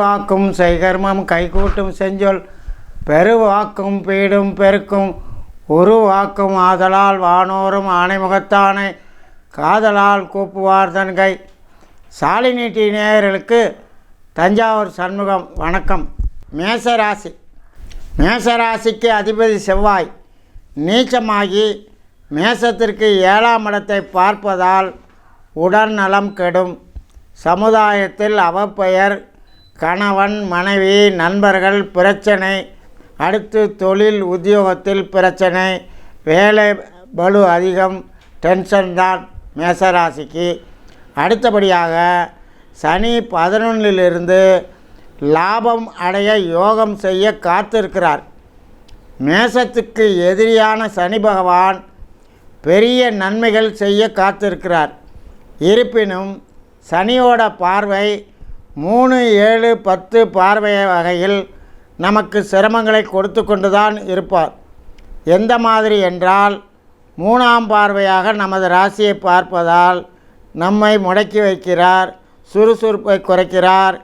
பெருவாக்கும் செய்கர்மம் கைகூட்டும் செஞ்சொல். பெருவாக்கும் பீடும் பெருக்கும் உருவாக்கும் ஆதலால் வானோரும் ஆணைமுகத்தானை காதலால் கூப்புவார் தன்கை. சாலினிட்டி நேயர்களுக்கு தஞ்சாவூர் சண்முகம் வணக்கம். மேசராசி. மேசராசிக்கு அதிபதி செவ்வாய். நீச்சமாகி மேசத்திற்கு ஏழாம் இடத்தை பார்ப்பதால் உடல் நலம் கெடும். சமுதாயத்தில் அவப்பெயர் கணவன் மனைவி நண்பர்கள் பிரச்சனை. அடுத்து தொழில் உத்தியோகத்தில் பிரச்சனை. வேலை பலு அதிகம் டென்ஷன் தான் மேசராசிக்கு. அடுத்தபடியாக சனி பதினொன்றிலிருந்து லாபம் அடைய யோகம் செய்ய காத்திருக்கிறார். மேசத்துக்கு எதிரியான சனி பகவான் பெரிய நன்மைகள் செய்ய காத்திருக்கிறார். இருப்பினும் சனியோட பார்வை மூணு ஏழு பத்து பார்வை வகையில் நமக்கு சிரமங்களை கொடுத்து கொண்டு தான் இருப்பார். எந்த மாதிரி என்றால் மூணாம் பார்வையாக நமது ராசியை பார்ப்பதால் நம்மை முடக்கி வைக்கிறார் சுறுசுறுப்பை குறைக்கிறார்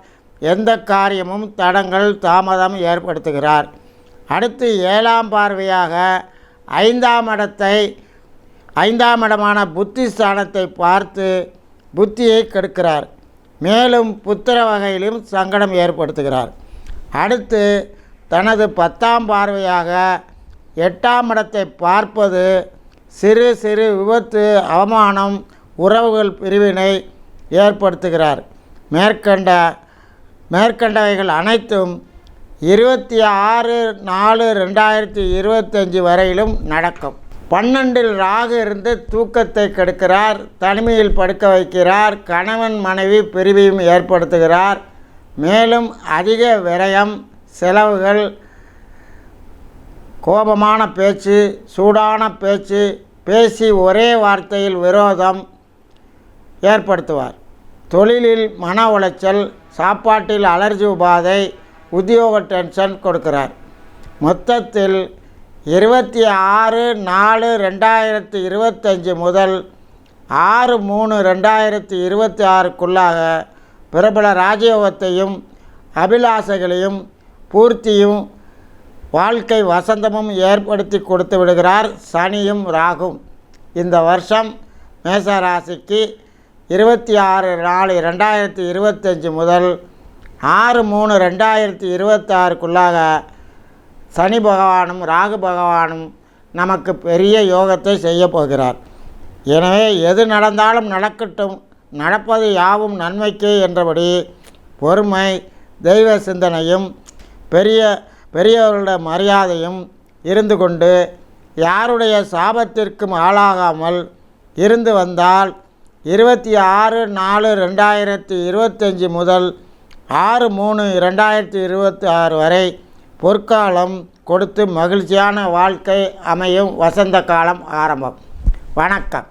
எந்த காரியமும் தடங்கள் தாமதம் ஏற்படுத்துகிறார். அடுத்து ஏழாம் பார்வையாக ஐந்தாம் இடத்தை ஐந்தாம் இடமான புத்தி ஸ்தானத்தை பார்த்து புத்தியை கெடுக்கிறார். மேலும் புத்திர வகையிலும் சங்கடம் ஏற்படுத்துகிறார். அடுத்து தனது பத்தாம் பார்வையாக எட்டாம் இடத்தை பார்ப்பது சிறு சிறு விபத்து அவமானம் உறவுகள் பிரிவினை ஏற்படுத்துகிறார். மேற்கண்ட மேற்கண்டவைகள் அனைத்தும் இருபத்தி ஆறு நாலு ரெண்டாயிரத்தி இருபத்தஞ்சி வரையிலும் நடக்கும். பன்னெண்டில் ராகு இருந்து தூக்கத்தை கெடுக்கிறார் தனிமையில் படுக்க வைக்கிறார் கணவன் மனைவி பிரிவையும் ஏற்படுத்துகிறார். மேலும் அதிக விரயம் செலவுகள் கோபமான பேச்சு சூடான பேச்சு பேசி ஒரே வார்த்தையில் விரோதம் ஏற்படுத்துவார். தொழிலில் மன உளைச்சல் சாப்பாட்டில் அலர்ஜி உபாதை உத்தியோக டென்ஷன் கொடுக்கிறார். மொத்தத்தில் இருபத்தி ஆறு நாலு ரெண்டாயிரத்தி இருபத்தஞ்சி முதல் ஆறு மூணு ரெண்டாயிரத்தி இருபத்தி ஆறுக்குள்ளாக பிரபல ராஜயோகத்தையும் அபிலாசைகளையும் பூர்த்தியும் வாழ்க்கை வசந்தமும் ஏற்படுத்தி கொடுத்து விடுகிறார் சனியும் ராகும். இந்த வருஷம் மேசராசிக்கு இருபத்தி ஆறு நாலு ரெண்டாயிரத்தி இருபத்தஞ்சி முதல் ஆறு மூணு ரெண்டாயிரத்தி இருபத்தாறுக்குள்ளாக சனி பகவானும் ராகு பகவானும் நமக்கு பெரிய யோகத்தை செய்ய போகிறார். எனவே எது நடந்தாலும் நடக்கட்டும் நடப்பது யாவும் நன்மைக்கே என்றபடி பொறுமை தெய்வ சிந்தனையும் பெரிய பெரியவர்களோட மரியாதையும் இருந்து கொண்டு யாருடைய சாபத்திற்கும் ஆளாகாமல் இருந்து வந்தால் இருபத்தி ஆறு நாலு ரெண்டாயிரத்தி இருபத்தஞ்சி முதல் ஆறு மூணு ரெண்டாயிரத்தி இருபத்தி ஆறு வரை பொற்காலம் கொடுத்து மகிழ்ச்சியான வாழ்க்கை அமையும் வசந்த காலம் ஆரம்பம். வணக்கம்.